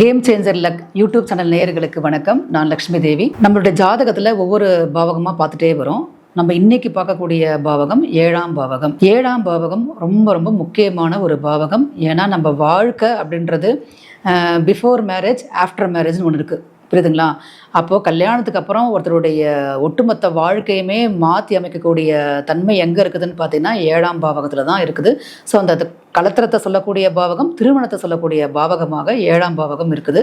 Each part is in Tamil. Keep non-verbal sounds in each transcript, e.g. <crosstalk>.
Game changer luck YouTube channel நேயர்களுக்கு வணக்கம். நான் லக்ஷ்மி தேவி. நம்மளுடைய ஜாதகத்தில் ஒவ்வொரு பாவகமாக பார்த்துட்டே வரோம். நம்ம இன்னைக்கு பார்க்கக்கூடிய பாவகம் ஏழாம் பாவகம். ஏழாம் பாவகம் ரொம்ப ரொம்ப முக்கியமான ஒரு பாவகம். ஏன்னா நம்ம வாழ்க்கை அப்படின்றது பிஃபோர் மேரேஜ் ஆஃப்டர் மேரேஜ்னு ஒன்று இருக்குது புரியுதுங்களா? அப்போது கல்யாணத்துக்கு அப்புறம் ஒருத்தருடைய ஒட்டுமொத்த வாழ்க்கையுமே மாற்றி அமைக்கக்கூடிய தன்மை எங்கே இருக்குதுன்னு பார்த்தீங்கன்னா ஏழாம் பாவகத்தில் தான் இருக்குது. ஸோ அந்த அது கலத்திரத்தை சொல்லக்கூடிய பாவகம் திருமணத்தை சொல்லக்கூடிய பாவகமாக ஏழாம் பாவகம் இருக்குது.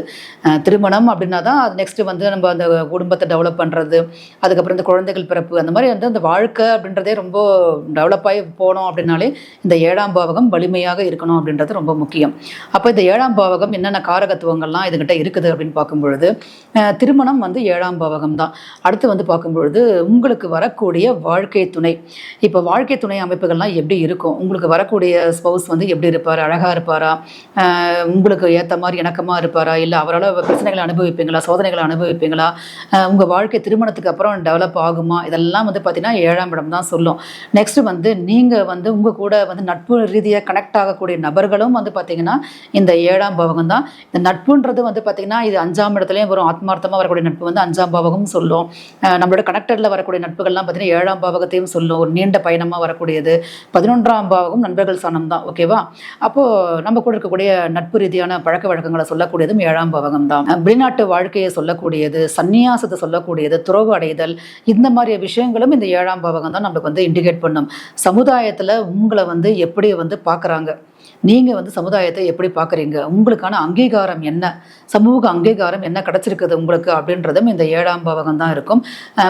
திருமணம் அப்படின்னா தான் அது நெக்ஸ்ட்டு வந்து நம்ம அந்த குடும்பத்தை டெவலப் பண்ணுறது அதுக்கப்புறம் இந்த குழந்தைகள் பிறப்பு அந்த மாதிரி வந்து அந்த வாழ்க்கை அப்படின்றதே ரொம்ப டெவலப் ஆகி போனோம் அப்படின்னாலே இந்த ஏழாம் பாவகம் வலிமையாக இருக்கணும் அப்படின்றது ரொம்ப முக்கியம். அப்போ இந்த ஏழாம் பாவகம் என்னென்ன காரகத்துவங்கள்லாம் இதுகிட்ட இருக்குது அப்படின்னு பார்க்கும் பொழுது திருமணம் வந்து ஏழாம் பாவகம் தான். அடுத்து வந்து பார்க்கும் பொழுது உங்களுக்கு வரக்கூடிய வாழ்க்கை துணை. இப்போ வாழ்க்கை துணை அமைப்புகள்லாம் எப்படி இருக்கும்? உங்களுக்கு வரக்கூடிய ஸ்பௌஸ் வந்து வந்து எப்படி இருப்பார் அழகாக இருப்பாரா உங்களுக்கு ஏற்ற மாதிரி இணக்கமாக இருப்பாரா இல்லை அவரால் பிரச்சனைகளை அனுபவிப்பீங்களா சோதனைகளை அனுபவிப்பீங்களா உங்கள் வாழ்க்கை திருமணத்துக்கு அப்புறம் டெவலப் ஆகுமா இதெல்லாம் வந்து பார்த்தீங்கன்னா ஏழாம் இடம் தான் சொல்லும். நெக்ஸ்ட் வந்து நீங்கள் வந்து உங்கள் கூட வந்து நட்பு ரீதியாக கனெக்ட் ஆகக்கூடிய நபர்களும் வந்து பார்த்தீங்கன்னா இந்த ஏழாம் பாவகம் தான். இந்த நட்புன்றது வந்து பார்த்தீங்கன்னா இது அஞ்சாம் இடத்துலையும் வரும். ஆத்மார்த்தமாக வரக்கூடிய நட்பு வந்து அஞ்சாம் பாவகம் சொல்லும். நம்மளோட கனெக்டரில் வரக்கூடிய நட்புகள்லாம் பார்த்தீங்கன்னா ஏழாம் பாவகத்தையும் சொல்லும். ஒரு நீண்ட பயணமாக வரக்கூடியது. பதினொன்றாம் பாவகம் நண்பர்கள் சனம் தான் ஓகேவா அப்போது நம்ம கூட இருக்கக்கூடிய நட்பு ரீதியான பழக்க வழக்கங்களை சொல்லக்கூடியதும் ஏழாம் பவகம் தான் வெளிநாட்டு வாழ்க்கையை சொல்லக்கூடியது சந்நியாசத்தை சொல்லக்கூடியது துறவு அடைதல் இந்த மாதிரி விஷயங்களும் இந்த ஏழாம் பவகம் தான் நம்மளுக்கு வந்து இண்டிகேட் பண்ணும். சமுதாயத்தில் உங்களை வந்து எப்படி வந்து பார்க்குறாங்க? நீங்கள் வந்து சமுதாயத்தை எப்படி பார்க்குறீங்க? உங்களுக்கான அங்கீகாரம் என்ன? சமூக அங்கீகாரம் என்ன கிடச்சிருக்குது உங்களுக்கு? அப்படின்றதும் இந்த ஏழாம் பாவகம் தான் இருக்கும்.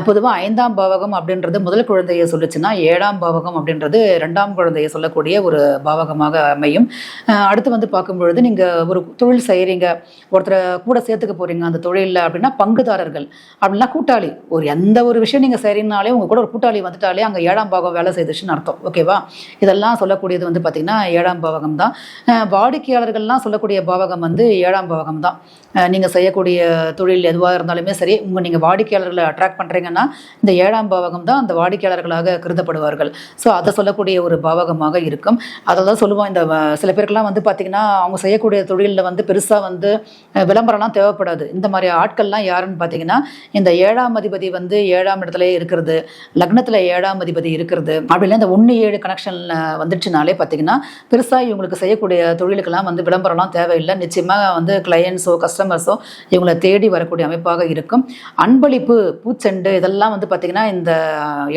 பொதுவாக ஐந்தாம் பாவகம் அப்படின்றது முதல் குழந்தையை சொல்லுச்சுன்னா ஏழாம் பாவகம் அப்படின்றது ரெண்டாம் குழந்தையை சொல்லக்கூடிய ஒரு பாவகமாக அமையும். அடுத்து வந்து பார்க்கும்பொழுது நீங்கள் ஒரு தொழில் செய்கிறீங்க ஒருத்தரை கூட சேர்த்துக்க போகிறீங்க அந்த தொழிலில் அப்படின்னா பங்குதாரர்கள். அப்படின்னா கூட்டாளி. ஒரு எந்த ஒரு விஷயம் நீங்கள் செய்கிறீங்கனாலே உங்கள் கூட ஒரு கூட்டாளி வந்துட்டாலே அங்கே ஏழாம் பாவம் வேலை செய்துச்சுன்னு அர்த்தம். ஓகேவா? இதெல்லாம் சொல்லக்கூடியது வந்து பார்த்திங்கன்னா ஏழாம் பாவகம் தான் வாடிக்கையாளர்கள்லாம் சொல்லக்கூடிய பாவகம் வந்து ஏழாம் பாவகம் தான் நீங்கள் செய்யக்கூடிய தொழில் எதுவாக இருந்தாலுமே சரி உங்கள் நீங்கள் வாடிக்கையாளர்களை அட்ராக்ட் பண்ணுறீங்கன்னா இந்த ஏழாம் பாவகம் தான் அந்த வாடிக்கையாளர்களாக கருதப்படுவார்கள். ஸோ அதை சொல்லக்கூடிய ஒரு பாவகமாக இருக்கும். அதை தான் சொல்லுவோம். இந்த சில பேருக்கெல்லாம் வந்து பார்த்திங்கன்னா அவங்க செய்யக்கூடிய தொழிலில் வந்து பெருசாக வந்து விளம்பரம்லாம் தேவைப்படாது. இந்த மாதிரி ஆட்கள்லாம் யாருன்னு பார்த்தீங்கன்னா இந்த ஏழாம் அதிபதி வந்து ஏழாம் இடத்துல இருக்கிறது லக்னத்தில் ஏழாம் அதிபதி இருக்கிறது அப்படின்னா இந்த ஒன்று ஏழு கனெக்ஷன் வந்துடுச்சுனாலே பார்த்தீங்கன்னா பெருசாக இவங்களுக்கு செய்யக்கூடிய தொழிலுக்கெல்லாம் வந்து விளம்பரம்லாம் தேவையில்லை. நிச்சயமாக வந்து கிளையன்ஸோ கஸ்டமர்ஸோ இவங்களை தேடி வரக்கூடிய அமைப்பாக இருக்கும். அன்பளிப்பு பூச்செண்டு இதெல்லாம் வந்து பார்த்திங்கன்னா இந்த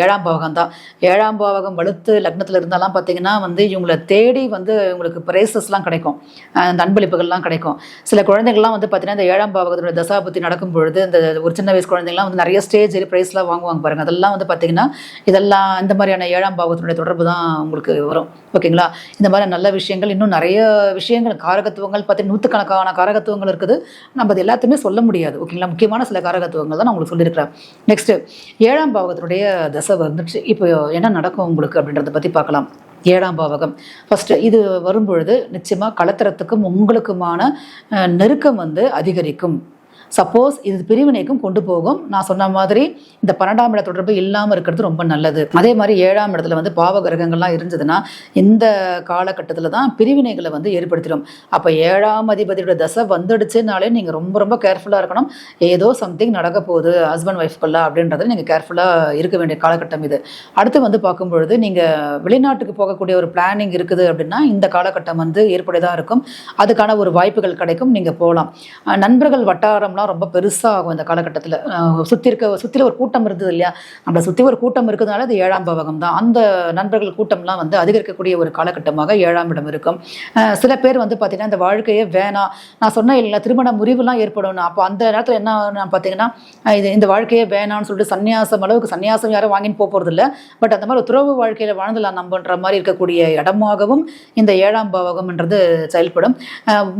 ஏழாம் பாவகம் தான். ஏழாம் பாவகம் வலுத்து லக்னத்தில் இருந்தாலாம் பார்த்திங்கன்னா வந்து இவங்களை தேடி வந்து இவங்களுக்கு ப்ரைஸஸ்லாம் கிடைக்கும். அந்த அன்பளிப்புகள்லாம் கிடைக்கும். சில குழந்தைகள்லாம் வந்து பார்த்தீங்கன்னா இந்த ஏழாம் பாவகத்தினுடைய தசாபத்தி நடக்கும் பொழுது இந்த ஒரு சின்ன வயசு குழந்தைங்கலாம் வந்து நிறைய ஸ்டேஜ் ப்ரைஸ்லாம் வாங்குவாங்க பாருங்கள் அதெல்லாம் வந்து பார்த்திங்கன்னா இதெல்லாம் இந்த மாதிரியான ஏழாம் பாவத்தினுடைய தொடர்பு தான் உங்களுக்கு வரும். ஓகேங்களா? இந்த மாதிரி நல்ல விஷயங்கள் இன்னும் நிறைய விஷயங்கள் காரகத்துவங்கள் பார்த்தீங்கன்னா நூற்றுக்கணக்கான காரகத்துவங்கள் இருக்குது. நம்ம அது எல்லாத்தையுமே சொல்ல முடியாது. ஓகேங்களா? முக்கியமான சில காரகத்துவங்கள் தான் நான் உங்களுக்கு சொல்லியிருக்கிறேன். நெக்ஸ்ட்டு ஏழாம் பாவகத்தினுடைய தசை வந்துச்சு. இப்போ என்ன நடக்கும் உங்களுக்கு அப்படின்றத பற்றி பார்க்கலாம். ஏழாம் பாவகம். ஃபஸ்ட்டு இது வரும்பொழுது நிச்சயமாக கலத்திரத்துக்கும் உங்களுக்குமான நெருக்கம் வந்து அதிகரிக்கும். சப்போஸ் இது பிரிவினைக்கும் கொண்டு போகும். நான் சொன்ன மாதிரி இந்த பன்னெண்டாம் இட தொடர்பு இல்லாமல் இருக்கிறது ரொம்ப நல்லது. அதே மாதிரி ஏழாம் இடத்துல வந்து பாவ கிரகங்கள்லாம் இருந்ததுன்னா இந்த காலகட்டத்தில் தான் பிரிவினைகளை வந்து ஏற்படுத்திடும். அப்போ ஏழாம் அதிபதியோட தசை வந்துடுச்சுனாலே நீங்கள் ரொம்ப ரொம்ப கேர்ஃபுல்லாக இருக்கணும். ஏதோ சம்திங் நடக்க போகுது ஹஸ்பண்ட் ஒய்ஃப்குள்ள அப்படின்றத நீங்கள் கேர்ஃபுல்லாக இருக்க வேண்டிய காலகட்டம் இது. அடுத்து வந்து பார்க்கும்பொழுது நீங்கள் வெளிநாட்டுக்கு போகக்கூடிய ஒரு பிளானிங் இருக்குது அப்படின்னா இந்த காலகட்டம் வந்து ஏற்புடையதாக இருக்கும். அதுக்கான ஒரு வாய்ப்புகள் கிடைக்கும் நீங்கள் போகலாம். நண்பர்கள் வட்டாரம் கூட்டம்லாம் ரொம்ப பெருசாக ஆகும் இந்த காலகட்டத்தில். சுற்றி இருக்க சுற்றில ஒரு கூட்டம் இருந்தது இல்லையா? நம்மளை சுற்றி ஒரு கூட்டம் இருக்கிறதுனால அது ஏழாம் பாவகம் தான். அந்த நண்பர்கள் கூட்டம்லாம் வந்து அதிகரிக்கக்கூடிய ஒரு காலகட்டமாக ஏழாம் இடம் இருக்கும். சில பேர் வந்து பார்த்திங்கன்னா இந்த வாழ்க்கையே வேணாம். நான் சொன்னேன் இல்லை திருமண முறிவுலாம் ஏற்படணும் அப்போ அந்த நேரத்தில் என்ன பார்த்தீங்கன்னா இது இந்த வாழ்க்கையே வேணாம்னு சொல்லிட்டு சன்னியாசம் அளவுக்கு சன்னியாசம் யாரும் வாங்கின்னு போக போகிறது இல்லை பட் அந்த மாதிரி ஒரு துறவு வாழ்க்கையில் வாழ்ந்துலாம் நம்பன்ற மாதிரி இருக்கக்கூடிய இடமாகவும் இந்த ஏழாம் பாவகம்ன்றது செயல்படும்.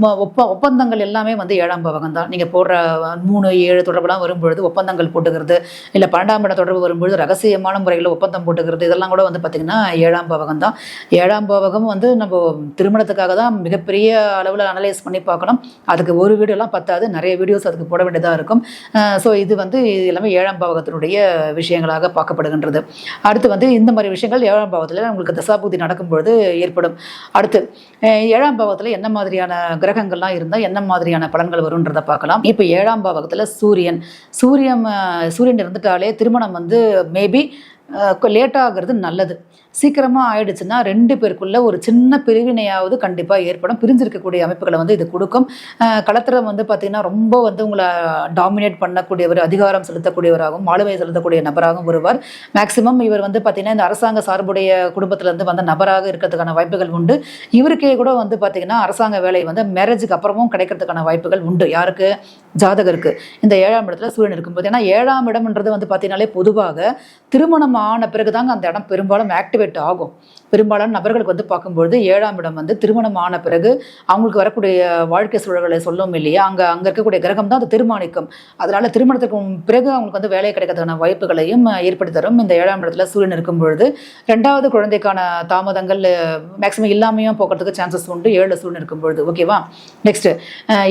ம- ஒப்ப ஒப்பந்தங்கள் எல்லாமே வந்து ஏழாம் பாவகம் தான். நீங்கள் போடுற மூணு ஏழு தொடர்புலாம் வரும்பொழுது ஒப்பந்தங்கள் போட்டுக்கிறது இல்லை பன்னெண்டாம் இட தொடர்பு வரும்பொழுது ரகசியமான முறையில் ஒப்பந்தம் போட்டுக்கிறது இதெல்லாம் கூட வந்து பார்த்திங்கன்னா ஏழாம் பாவகம் தான். ஏழாம் பாவகம் வந்து நம்ம திருமணத்துக்காக தான் மிகப்பெரிய அளவில் அனலைஸ் பண்ணி பார்க்கணும். அதுக்கு ஒரு வீடியோலாம் பத்தாது நிறைய வீடியோஸ் அதுக்கு போட வேண்டியதாக இருக்கும். ஸோ இது வந்து இது எல்லாமே ஏழாம் பாவகத்தினுடைய விஷயங்களாக பார்க்கப்படுகின்றது. அடுத்து வந்து இந்த மாதிரி விஷயங்கள் ஏழாம் பாவத்தில் உங்களுக்கு தசாபூதி நடக்கும்பொழுது ஏற்படும். அடுத்து ஏழாம் பாவத்தில் என்ன மாதிரியான கிரகங்கள்லாம் இருந்தால் என்ன மாதிரியான பலன்கள் வரும்ன்றதை பார்க்கலாம். இப்போ ஏழாம் பாவகத்தில் சூரியன். சூரியன் சூரியன் இருந்துட்டாலே திருமணம் வந்து மேபி லேட் ஆகிறது நல்லது. சீக்கிரமாக ஆயிடுச்சுன்னா ரெண்டு பேருக்குள்ள ஒரு சின்ன பிரிவினையாவது கண்டிப்பாக ஏற்படும். பிரிஞ்சிருக்கக்கூடிய அமைப்புகளை வந்து இது கொடுக்கும். அஹ் களத்திரம் வந்து பார்த்திங்கன்னா ரொம்ப வந்து உங்களை டாமினேட் பண்ணக்கூடியவர் அதிகாரம் செலுத்தக்கூடியவராகவும் ஆளுமை செலுத்தக்கூடிய நபராகவும் வருவார் மேக்சிமம் இவர் வந்து பார்த்திங்கன்னா இந்த அரசாங்க சார்புடைய குடும்பத்திலேருந்து வந்த நபராக இருக்கிறதுக்கான வாய்ப்புகள் உண்டு. இவருக்கே கூட வந்து பார்த்திங்கன்னா அரசாங்க வேலை வந்து மேரேஜுக்கு அப்புறமும் கிடைக்கிறதுக்கான வாய்ப்புகள் உண்டு. யாருக்கு? ஜாதகருக்கு. இந்த ஏழாம் இடத்துல சூரியன் இருக்கும்போது ஏன்னா ஏழாம் இடம்ன்றது வந்து பார்த்தீங்கன்னாலே பொதுவாக திருமணம் ஆன பிறகு தாங்க அந்த இடம் பெரும்பாலும் ஆக்டிவேட் ஆகும். பெரும்பாலான நபர்களுக்கு வந்து பார்க்கும்பொழுது ஏழாம் இடம் வந்து திருமணம் ஆன பிறகு அவங்களுக்கு வரக்கூடிய வாழ்க்கை சூழல்களை சொல்லும் இல்லையா? அங்கே அங்கே இருக்கக்கூடிய கிரகம் தான் அதை தீர்மானிக்கும் அதனால திருமணத்துக்கு பிறகு அவங்களுக்கு வந்து வேலை கிடைக்கிறதுக்கான வாய்ப்புகளையும் ஏற்படுத்தி தரும். இந்த ஏழாம் இடத்துல சூரியன் இருக்கும் பொழுது ரெண்டாவது குழந்தைக்கான தாமதங்கள் மேக்ஸிமம் இல்லாமையும் போக்குறதுக்கு சான்சஸ் உண்டு. ஏழு சூழ்நிலை இருக்கும் பொழுது. ஓகேவா நெக்ஸ்ட்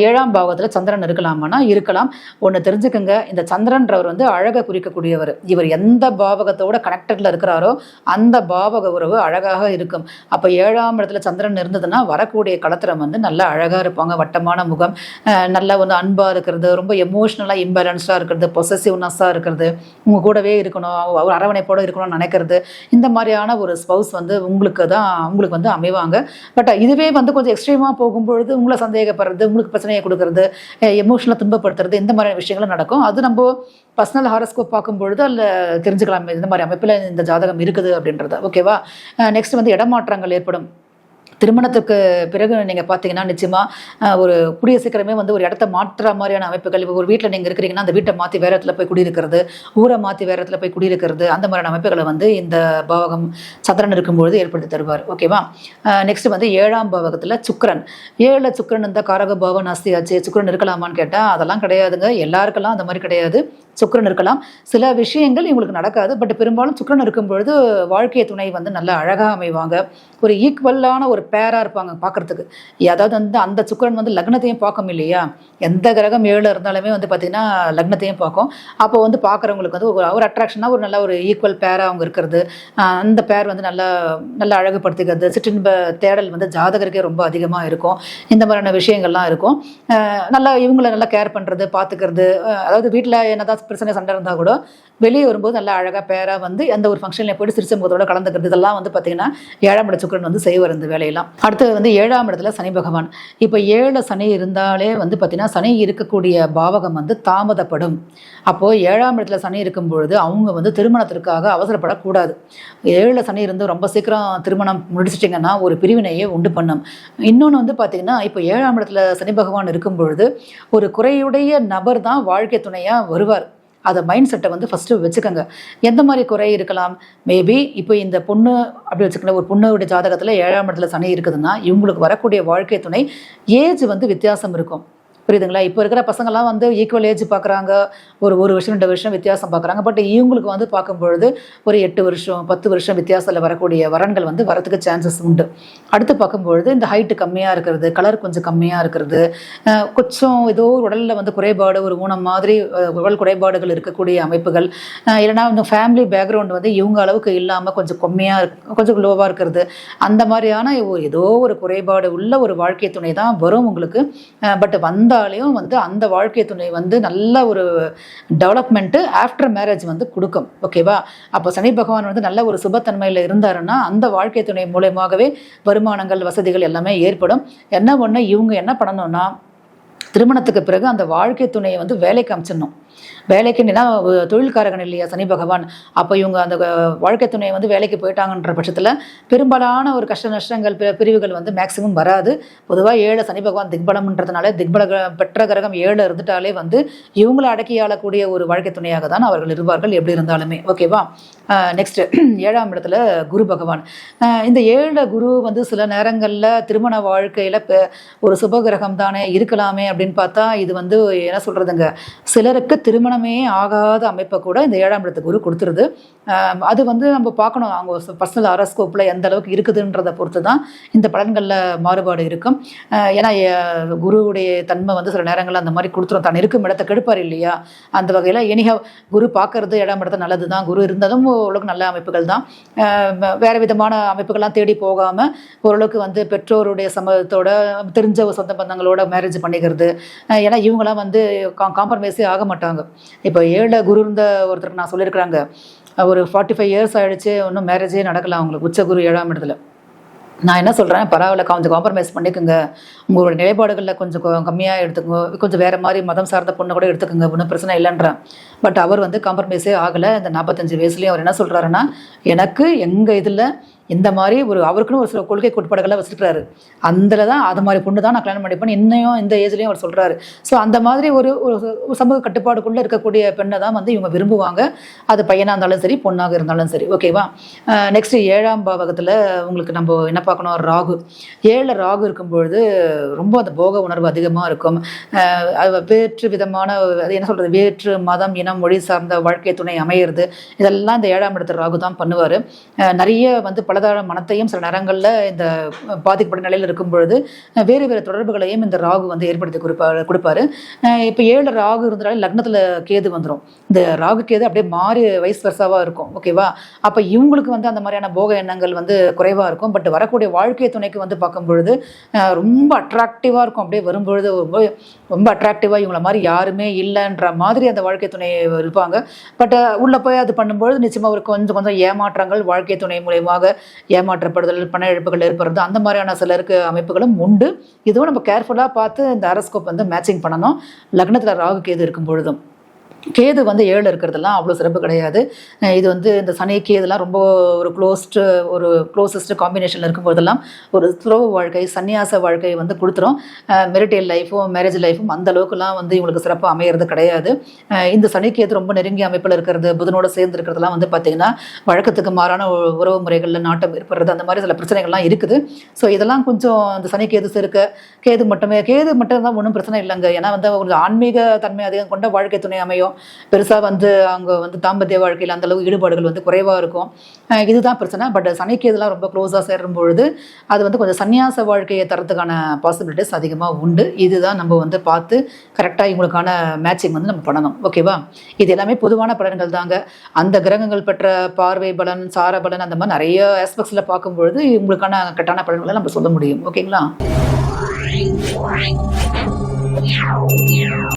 ஏழாம் பாவத்தில் சந்திரன் இருக்கலாமானா இருக்கலாம். ஒன்று தெரிஞ்சுக்கங்க. இந்த சந்திரன்றவர் வந்து அழகை குறிக்கக்கூடியவர். இவர் எந்த பாவகத்தோட கனெக்டட்ல இருக்கிறாரோ அந்த பாவக உறவு அழகாக அழகாக இருக்கும். அப்போ ஏழாம் இடத்துல சந்திரன் இருந்ததுன்னா வரக்கூடிய கலத்திரம் வந்து நல்லா அழகாக இருப்பாங்க. வட்டமான முகம் நல்லா வந்து அன்பாக இருக்கிறது ரொம்ப எமோஷ்னலாக இம்பேலன்ஸ்டாக இருக்கிறது பொசசிவ்னஸாக இருக்கிறது. உங்கள் கூடவே இருக்கணும் ஒரு அரவணைப்போடு இருக்கணும்னு நினைக்கிறது. இந்த மாதிரியான ஒரு ஸ்பௌஸ் வந்து உங்களுக்கு தான் உங்களுக்கு வந்து அமைவாங்க. பட் இதுவே வந்து கொஞ்சம் எக்ஸ்ட்ரீமாக போகும்பொழுது உங்களை சந்தேகப்படுறது உங்களுக்கு பிரச்சனையை கொடுக்கறது எமோஷனலாக துன்பப்படுத்துறது இந்த மாதிரியான விஷயங்களும் நடக்கும். அது நம்ம பர்சனல் ஹாரஸ்கோப் பார்க்கும்பொழுது அதில் தெரிஞ்சுக்கலாம் இந்த மாதிரி அமைப்பில் இந்த ஜாதகம் இருக்குது அப்படின்றத. ஓகேவா? நெக்ஸ்ட் வந்து இடமாற்றங்கள் ஏற்படும். திருமணத்துக்கு பிறகு நீங்கள் பார்த்தீங்கன்னா நிச்சயமாக ஒரு கூடிய சீக்கிரமே வந்து ஒரு இடத்த மாற்றுற மாதிரியான அமைப்புகள் இப்போ ஒரு வீட்டில் நீங்கள் இருக்கிறீங்கன்னா அந்த வீட்டை மாற்றி வேற இடத்துல போய் குடியிருக்கிறது ஊரை மாற்றி வேற இடத்துல போய் குடியிருக்கிறது அந்த மாதிரியான அமைப்புகளை வந்து இந்த பாவகம் சந்திரன் இருக்கும்பொழுது ஏற்படுத்தி தருவார். ஓகேவா நெக்ஸ்ட் வந்து ஏழாம் பாவகத்தில் சுக்கரன். ஏழில் சுக்கிரன் இந்த காரக பாவம் நாஸ்தியாச்சு. சுக்கிரன் இருக்கலாமான்னு கேட்டால் அதெல்லாம் கிடையாதுங்க. எல்லாருக்கெல்லாம் அந்த மாதிரி கிடையாது. சுக்கரன் இருக்கலாம். சில விஷயங்கள் இவங்களுக்கு நடக்காது. பட் பெரும்பாலும் சுக்கிரன் இருக்கும் பொழுது வாழ்க்கை துணை வந்து நல்லா அழகாக அமைவாங்க. ஒரு ஈக்குவலான ஒரு பேராக இருப்பாங்க பார்க்குறதுக்கு. அதாவது வந்து அந்த சுக்கிரன் வந்து லக்னத்தையும் பார்க்கும் இல்லையா? எந்த கிரகம் ஏழு இருந்தாலுமே வந்து பார்த்திங்கன்னா லக்னத்தையும் பார்க்கும். அப்போ வந்து பார்க்குறவங்களுக்கு வந்து ஒரு ஒரு அட்ராக்ஷனாக ஒரு நல்ல ஒரு ஈக்குவல் பேராக அவங்க இருக்கிறது. அந்த பேர் வந்து நல்லா நல்லா அழகுபடுத்திக்கிறது. சிற்றின்ப தேடல் வந்து ஜாதகருக்கே ரொம்ப அதிகமாக இருக்கும். இந்த மாதிரியான விஷயங்கள்லாம் இருக்கும். நல்லா இவங்களை நல்லா கேர் பண்ணுறது பார்த்துக்கிறது. அதாவது வீட்டில் என்னதான் பிரச்சனை சண்டை இருந்தால் கூட வெளியே வரும்போது நல்லா அழகாக பேராக வந்து எந்த ஒரு ஃபங்க்ஷனில் போயிட்டு சிரிச்ச முகத்தோட கலந்துக்கிறது. இதெல்லாம் வந்து பார்த்திங்கன்னா ஏழாம் சுக்கரன் வந்து செய்வார் இந்த வேலையெல்லாம் அடுத்தது வந்து ஏழாம் இடத்துல சனி பகவான். இப்போ ஏழு சனி இருந்தாலே வந்து பார்த்திங்கன்னா சனி இருக்கக்கூடிய பாவகம் வந்து தாமதப்படும். அப்போது ஏழாம் இடத்துல சனி இருக்கும் பொழுது அவங்க வந்து திருமணத்திற்காக அவசரப்படக்கூடாது. ஏழில் சனி இருந்து ரொம்ப சீக்கிரம் திருமணம் முடிச்சிட்டிங்கன்னா ஒரு பிரிவினையே உண்டு பண்ணும். இன்னொன்று வந்து பார்த்திங்கன்னா இப்போ ஏழாம் இடத்துல சனி பகவான் இருக்கும் பொழுது ஒரு குறையுடைய நபர் தான் வாழ்க்கை துணையாக வருவார். அதை மைண்ட் செட்டை வந்து ஃபஸ்ட்டு வச்சுக்கோங்க. எந்த மாதிரி குறை இருக்கலாம்? மேபி இப்போ இந்த பொண்ணு அப்படி வச்சுக்கணும் ஒரு பொண்ணுடைய ஜாதகத்தில் ஏழாம் இடத்துல சனி இருக்குதுன்னா இவங்களுக்கு வரக்கூடிய வாழ்க்கை துணை ஏஜ் வந்து வித்தியாசம் இருக்கும். புரியுதுங்களா? இப்போ இருக்கிற பசங்கள்லாம் வந்து ஈக்குவல் ஏஜ் பார்க்குறாங்க ஒரு ஒரு வருஷம் ரெண்டு வருஷம் வித்தியாசம் பார்க்குறாங்க பட் இவங்களுக்கு வந்து பார்க்கும்பொழுது ஒரு எட்டு வருஷம் பத்து வருஷம் வித்தியாசத்தில் வரக்கூடிய வரன்கள் வந்து வரத்துக்கு சான்சஸ் உண்டு. அடுத்து பார்க்கும்பொழுது இந்த ஹைட்டு கம்மியாக இருக்கிறது கலர் கொஞ்சம் கம்மியாக இருக்கிறது கொஞ்சம் ஏதோ ஒரு உடலில் வந்து குறைபாடு ஒரு ஊனம் மாதிரி உடல் குறைபாடுகள் இருக்கக்கூடிய அமைப்புகள் இல்லைனா இந்த ஃபேமிலி பேக்ரவுண்ட் வந்து இவங்க அளவுக்கு இல்லாமல் கொஞ்சம் கம்மியாக இருக்கு கொஞ்சம் லோவாக இருக்கிறது. அந்த மாதிரியான ஏதோ ஒரு குறைபாடு உள்ள ஒரு வாழ்க்கை துணை தான் வரும் உங்களுக்கு. பட் இருந்தாலையும் வந்து அந்த வாழ்க்கை துணை வந்து நல்ல ஒரு டெவலப்மெண்ட்டு ஆஃப்டர் மேரேஜ் வந்து கொடுக்கும். ஓகேவா அப்போ சனி பகவான் வந்து நல்ல ஒரு சுபத்தன்மையில் இருந்தாருன்னா அந்த வாழ்க்கை துணை மூலயமாகவே வருமானங்கள் வசதிகள் எல்லாமே ஏற்படும். என்ன ஒன்று இவங்க என்ன பண்ணணும்னா திருமணத்துக்கு பிறகு அந்த வாழ்க்கை துணையை வந்து வேலைக்கு அமைச்சிடணும். வேலைக்குன்னா தொழில்காரகன் இல்லையா சனி பகவான்? அப்போ இவங்க அந்த வாழ்க்கை துணையை வந்து வேலைக்கு போயிட்டாங்கன்ற பட்சத்தில் பெரும்பாலான ஒரு கஷ்ட நஷ்டங்கள் பிரிவுகள் வந்து மேக்சிமம் வராது. பொதுவாக ஏழு சனி பகவான் திக்பலம்ன்றதுனால திக்பல பெற்ற கிரகம் ஏழு இருந்துட்டாலே வந்து இவங்களை அடக்கி ஆளக்கூடிய ஒரு வாழ்க்கை துணையாக தான் அவர்கள் இருப்பார்கள் எப்படி இருந்தாலுமே. ஓகேவா நெக்ஸ்ட் <clears throat> ஏழாம் இடத்துல குரு பகவான். இந்த ஏழு குரு வந்து சில நேரங்களில் திருமண வாழ்க்கையில் ஒரு சுபகிரகம் தானே இருக்கலாமே அப்படின்னு பார்த்தா இது வந்து என்ன சொல்கிறதுங்க சிலருக்கு திருமணமே ஆகாத அமைப்பை கூட இந்த ஏழாம் இடத்து குரு கொடுத்துருது. அது வந்து நம்ம பார்க்கணும். அவங்க பர்சனல் அரஸ்கோப்பில் எந்த அளவுக்கு இருக்குதுன்றதை பொறுத்து தான் இந்த பலன்களில் மாறுபாடு இருக்கும். ஏன்னா குருவுடைய தன்மை வந்து சில நேரங்களில் அந்த மாதிரி கொடுத்துரும். தான் இருக்கும் இடத்த கெடுப்பார் இல்லையா? அந்த வகையில் எனிகா குரு பார்க்கறது ஏழாம் இடத்த நல்லது தான் குரு இருந்ததும் ஓரளவுக்கு நல்ல அமைப்புகள் தான். வேறு விதமான அமைப்புகள்லாம் தேடி போகாமல் ஓரளவுக்கு வந்து பெற்றோருடைய சம்மதத்தோட தெரிஞ்ச சொந்த பந்தங்களோட மேரேஜ் பண்ணிக்கிறது அஹ் ஏன்னா இவங்களாம் வந்து கா காம்ப்ரமைஸே ஆக மாட்டாங்க. இப்போ ஏழு குரு இருந்த ஒருத்தருக்கு நான் சொல்லியிருக்கிறாங்க ஒரு ஃபார்ட்டி ஃபைவ் இயர்ஸ் ஆகிடுச்சு இன்னும் மேரேஜே நடக்கலாம் அவங்களுக்கு உச்ச குரு ஏழாம் இடத்துல. நான் என்ன சொல்கிறேன் பரவாயில்ல கொஞ்சம் காம்ப்ரமைஸ் பண்ணிக்கோங்க. உங்களோட நிலைப்பாடுகளில் கொஞ்சம் கம்மியாக எடுத்துக்கோங்க கொஞ்சம் வேறு மாதிரி மதம் சார்ந்த பொண்ணை கூட எடுத்துக்கோங்க ஒன்றும் பிரச்சனை இல்லைன்றேன். பட் அவர் வந்து காம்ப்ரமைஸே ஆகலை இந்த நாற்பத்தஞ்சு வயசுலேயும் அவர் என்ன சொல்கிறாருன்னா எனக்கு எங்கள் இதில் இந்த மாதிரி ஒரு அவருக்குன்னு ஒரு சில கொள்கை கோட்பாடுகளை வச்சுருக்காரு அதில் தான் அது மாதிரி பொண்ணு தான் நான் கல்யாணம் பண்ணிப்பேன் இன்னையும் இந்த ஏஜ்லேயும் அவர் சொல்கிறாரு ஸோ அந்த மாதிரி ஒரு ஒரு சமூக கட்டுப்பாடுக்குள்ளே இருக்கக்கூடிய பெண்ணை தான் வந்து இவங்க விரும்புவாங்க. அது பையனாக இருந்தாலும் சரி பொண்ணாக இருந்தாலும் சரி. ஓகேவா நெக்ஸ்ட் ஏழாம் பாவகத்தில் உங்களுக்கு நம்ம என்ன பார்க்கணும்? ராகு. ஏழில் ராகு இருக்கும்பொழுது ரொம்ப அந்த போக உணர்வு அதிகமாக இருக்கும். அது வேற்று விதமான அது என்ன சொல்கிறது வேற்று மதம் இனம் மொழி சார்ந்த வாழ்க்கை துணை அமையிறது. இதெல்லாம் இந்த ஏழாம் இடத்துல ராகு தான் பண்ணுவார். நிறைய வந்து பல பலதார மனத்தையும் சில நேரங்களில் இந்த பாதிக்கப்பட்ட நிலையில் இருக்கும் பொழுது வேறு வேறு தொடர்புகளையும் இந்த ராகு வந்து ஏற்படுத்தி கொடுப்பாரு கொடுப்பாரு. இப்போ ஏழு ராகு இருந்தாலே லக்னத்தில் கேது வந்துடும் இந்த ராகு கேது அப்படியே மாறி வயசு வருஷாவாக இருக்கும். ஓகேவா அப்போ இவங்களுக்கு வந்து அந்த மாதிரியான போக எண்ணங்கள் வந்து குறைவாக இருக்கும். பட் வரக்கூடிய வாழ்க்கை துணைக்கு வந்து பார்க்கும் பொழுது ரொம்ப அட்ராக்டிவாக இருக்கும். அப்படியே வரும்பொழுது ரொம்ப ரொம்ப அட்ராக்டிவாக இவங்கள மாதிரி யாருமே இல்லைன்ற மாதிரி அந்த வாழ்க்கை துணை இருப்பாங்க. பட் உள்ளே போய் அது பண்ணும்பொழுது நிச்சயமாக ஒரு கொஞ்சம் கொஞ்சம் ஏமாற்றங்கள் வாழ்க்கை துணை மூலயமாக ஏமாற்றப்படுதல் பண இழப்புகள் ஏற்படுறது அந்த மாதிரியான சிலருக்கு அமைப்புகளும் உண்டு. இதுவும் நம்ம கேர்ஃபுல்லாக பார்த்து இந்த அரஸ்கோப் வந்து மேட்சிங் பண்ணணும். லக்னத்தில் ராகு கேது இருக்கும் பொழுதும் கேது வந்து ஏழு இருக்கிறதெல்லாம் அவ்வளோ சிறப்பு கிடையாது. இது வந்து இந்த சனி கேதுலாம் ரொம்ப ஒரு க்ளோஸ்டு ஒரு க்ளோசஸ்ட் காம்பினேஷனில் இருக்கும்போதெல்லாம் ஒரு ஸ்லோ வாழ்க்கை சன்னியாச வாழ்க்கை வந்து கொடுத்துரும். மெரிட்டல் லைஃபும் மேரேஜ் லைஃபும் அந்த அளவுக்குலாம் வந்து இவங்களுக்கு சிறப்பாக அமையிறது கிடையாது. இந்த சனி கேது ரொம்ப நெருங்கிய அமைப்பில் இருக்கிறது புதனோட சேர்ந்து இருக்கிறதுலாம் வந்து பார்த்திங்கன்னா வழக்கத்துக்கு மாறான உறவு முறைகளில் நாட்டம் ஏற்படுறது அந்த மாதிரி சில பிரச்சனைகள்லாம் இருக்குது. ஸோ இதெல்லாம் கொஞ்சம் அந்த சனி கேது இருக்க கேது மட்டுமே கேது மட்டும் தான் ஒன்றும் பிரச்சனை இல்லைங்க. ஏன்னா வந்து ஒரு ஆன்மீக தன்மை அதிகம் கொண்ட வாழ்க்கை துணை அமையும். பெருசாக வந்து அவங்க வந்து தாம்பத்திய வாழ்க்கையில் அந்தளவு ஈடுபாடுகள் வந்து குறைவாக இருக்கும். இதுதான் பிரச்சனை. பட் சனிக்கு இதெல்லாம் ரொம்ப க்ளோஸாக சேரும் பொழுது அது வந்து கொஞ்சம் சன்னியாச வாழ்க்கையை தரத்துக்கான பாசிபிலிட்டிஸ் அதிகமாக உண்டு. இதுதான் நம்ம வந்து பார்த்து கரெக்டாக இவங்களுக்கான மேட்சிங் வந்து நம்ம பண்ணணும். ஓகேவா இது எல்லாமே பொதுவான பலன்கள் தாங்க. அந்த கிரகங்கள் பெற்ற பார்வை பலன் சார பலன் அந்த மாதிரி நிறைய ஆஸ்பெக்ட்ஸில் பார்க்கும்பொழுது இவங்களுக்கான கரெக்டான பலன்களை நம்ம சொல்ல முடியும். ஓகேங்களா